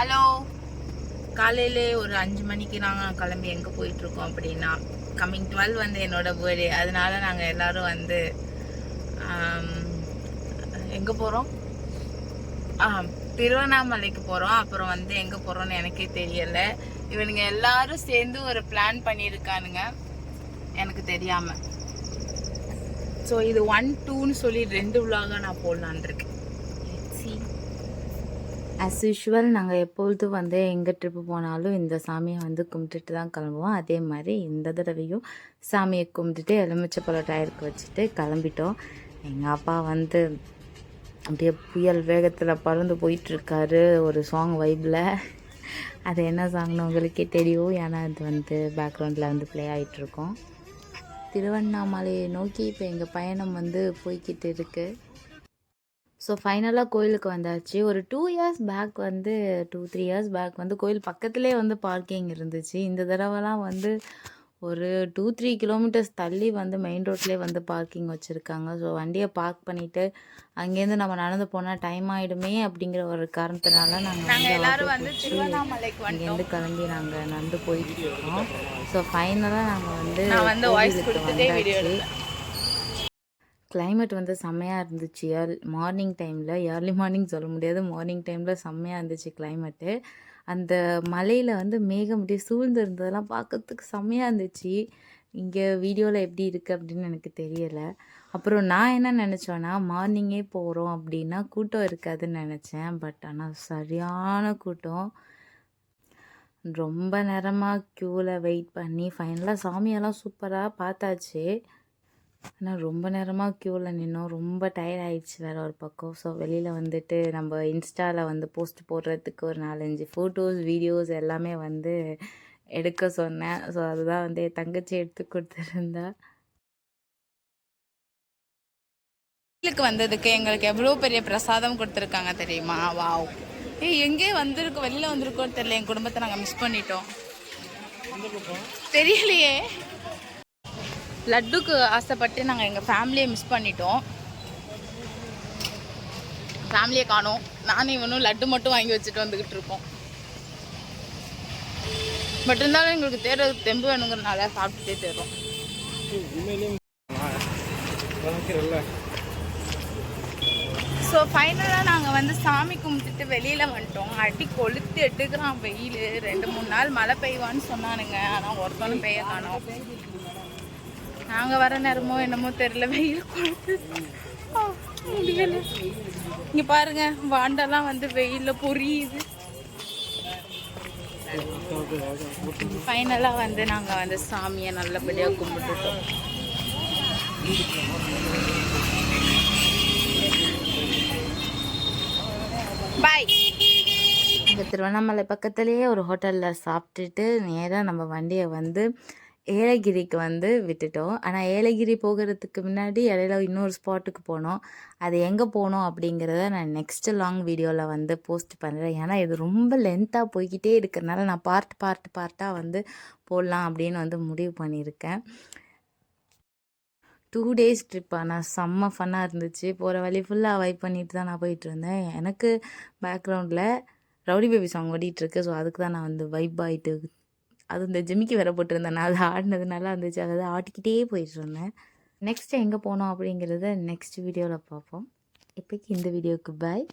Hello. காலையில் ஒரு அஞ்சு மணிக்கு நாங்கள் கிளம்பி எங்கே போயிட்டுருக்கோம் அப்படின்னா கம்மிங் டுவெல் வந்து என்னோடய பேர்டே அதனால நாங்கள் எல்லோரும் வந்து எங்கே போகிறோம் ஆ திருவண்ணாமலைக்கு போகிறோம் அப்புறம் வந்து எங்கே போகிறோம்னு எனக்கே தெரியலை. இவனுங்க எல்லாரும் சேர்ந்து ஒரு பிளான் பண்ணியிருக்கானுங்க. எனக்கு தெரியாமல் ஸோ இது ஒன் டூன்னு சொல்லி ரெண்டு விழாக நான் போடலான் இருக்கேன். ஆஸ் யூஷுவல் நாங்கள் எப்பொழுதும் வந்து எங்கே ட்ரிப்பு போனாலும் இந்த சாமியை வந்து கும்பிட்டுட்டு தான் கிளம்புவோம். அதே மாதிரி இந்த தடவையும் சாமியை கும்பிட்டுட்டு எலுமிச்சை பழம் டயருக்கு வச்சுட்டு கிளம்பிட்டோம். எங்கள் அப்பா வந்து அப்படியே புயல் வேகத்தில் பறந்து போயிட்டுருக்காரு. ஒரு சாங் வைப்பில் அது என்ன சாங்னு உங்களுக்கே தெரியும். ஏன்னா அது வந்து பேக்ரவுண்டில் வந்து ப்ளே ஆகிட்டுருக்கோம் திருவண்ணாமலையை நோக்கி இப்போ எங்கள் பயணம் வந்து போய்கிட்டு இருக்குது ஸோ ஃபைனலாக கோயிலுக்கு வந்தாச்சு. ஒரு டூ இயர்ஸ் பேக் வந்து டூ த்ரீ இயர்ஸ் பேக் வந்து கோயில் பக்கத்துலேயே வந்து பார்க்கிங் இருந்துச்சு. இந்த தடவைலாம் வந்து ஒரு டூ த்ரீ கிலோமீட்டர்ஸ் தள்ளி வந்து மெயின் ரோட்லேயே வந்து பார்க்கிங் வச்சுருக்காங்க. ஸோ வண்டியை பார்க் பண்ணிவிட்டு அங்கேருந்து நம்ம நடந்து போனால் டைம் ஆகிடுமே அப்படிங்கிற ஒரு காரணத்தினால நாங்கள் எல்லாரும் வந்து இங்கேருந்து கிளம்பி நாங்கள் நடந்து போயிட்டு இருக்கோம். ஸோ ஃபைனலாக நாங்கள் வந்து கிளைமேட் வந்து செம்மையாக இருந்துச்சு. ஏர் மார்னிங் டைமில் ஏர்லி மார்னிங் சொல்ல முடியாது. மார்னிங் டைமில் செம்மையாக இருந்துச்சு கிளைமேட்டு அந்த மலையில் வந்து மேகம் அப்படியே சூழ்ந்து இருந்ததெல்லாம் பார்க்கறதுக்கு செம்மையாக இருந்துச்சு. இங்கே வீடியோவில் எப்படி இருக்குது அப்படின்னு எனக்கு தெரியலை. அப்புறம் நான் என்ன நினச்சோன்னா மார்னிங்கே போகிறோம் அப்படின்னா கூட்டம் இருக்காதுன்னு நினச்சேன். பட் ஆனால் சரியான கூட்டம். ரொம்ப நேரமாக க்யூவில் வெயிட் பண்ணி ஃபைனலாக சாமியெல்லாம் சூப்பராக பார்த்தாச்சு. ஆனால் ரொம்ப நேரமாக க்யூவில் நின்னோம். ரொம்ப டயர்ட் ஆயிடுச்சு வேறு ஒரு பக்கம். ஸோ வெளியில் வந்துட்டு நம்ம இன்ஸ்டாவில் வந்து போஸ்ட் போடுறதுக்கு ஒரு நாலஞ்சு ஃபோட்டோஸ் வீடியோஸ் எல்லாமே வந்து எடுக்க சொன்னேன். ஸோ அதுதான் வந்து என் தங்கச்சி எடுத்து கொடுத்துருந்தா. கோயிலுக்கு வந்ததுக்கு எங்களுக்கு எவ்வளோ பெரிய பிரசாதம் கொடுத்துருக்காங்க தெரியுமா? வாவ் ஏய் எங்கே வந்திருக்கோம்? வெளியில் வந்திருக்கோம் தெரியல. என் குடும்பத்தை நாங்கள் மிஸ் பண்ணிட்டோம். தெரியலையே. லட்டுக்கு ஆசைப்பட்டு நாங்கள் எங்கள் ஃபேமிலியை மிஸ் பண்ணிட்டோம். ஃபேமிலியை காணோம். நானும் இவனும் லட்டு மட்டும் வாங்கி வச்சுட்டு வந்துக்கிட்டு இருக்கோம். பட் இருந்தாலும் எங்களுக்கு தேடுறது தெம்பு வேணுங்கிறனால சாப்பிட்டுட்டே தேர்றோம் ஸோ ஃபைனலாக நாங்கள் வந்து சாமி கும்பிட்டுட்டு வெளியில் வந்துட்டோம். அடி கொளுத்து எடுக்கிறான் வெயில். ரெண்டு மூணு நாள் மழை பெய்வான்னு சொன்னானுங்க. ஆனால் ஒருத்தனும் பெய்ய காணோம் நாங்கள் வர நேரமோ என்னமோ தெரியல வெயில் முடியல. இங்கே பாருங்க வாண்டெல்லாம் வந்து வெயிலில் பொரியுது. ஃபைனலாக வந்து நாங்கள் வந்து சாமியை நல்லபடியாக கும்பிட்டுட்டோம். பாய் இங்கே திருவண்ணாமலை பக்கத்துலேயே ஒரு ஹோட்டலில் சாப்பிட்டுட்டு நேராக நம்ம வண்டியை வந்து ஏலகிரிக்கு வந்து விட்டுட்டோம். ஆனால் ஏலகிரி போகிறதுக்கு முன்னாடி இடையில இன்னொரு ஸ்பாட்டுக்கு போனோம். அது எங்கே போனோம் அப்படிங்கிறத நான் நெக்ஸ்ட்டு லாங் வீடியோவில் வந்து போஸ்ட் பண்ணுறேன் ஏன்னா இது ரொம்ப லென்த்தாக போய்கிட்டே இருக்கிறனால நான் பார்ட் பார்ட் பார்ட்டாக வந்து போடலாம் அப்படின்னு வந்து முடிவு பண்ணியிருக்கேன். டூ டேஸ் ட்ரிப் ஆனால் செம்ம ஃபன்னாக இருந்துச்சு. போகிற வழி ஃபுல்லாக வைப் பண்ணிட்டு தான் நான் போயிட்டு இருந்தேன். எனக்கு பேக்ரவுண்டில் ரவுடி பேபி சாங் ஓடிட்டுருக்கு ஸோ அதுக்கு தான் நான் வந்து வைப் ஆகிட்டு அது இந்த ஜிமிக்கி வேற போட்டிருந்தேன். நான் அதை ஆடினது நல்லா இருந்துச்சு அதை ஆட்டிக்கிட்டே போயிட்டு இருந்தேன் நெக்ஸ்ட் எங்கே போனோம் அப்படிங்கிறத நெக்ஸ்ட் வீடியோவில் பார்ப்போம். இப்போக்கி இந்த வீடியோவுக்கு பாய்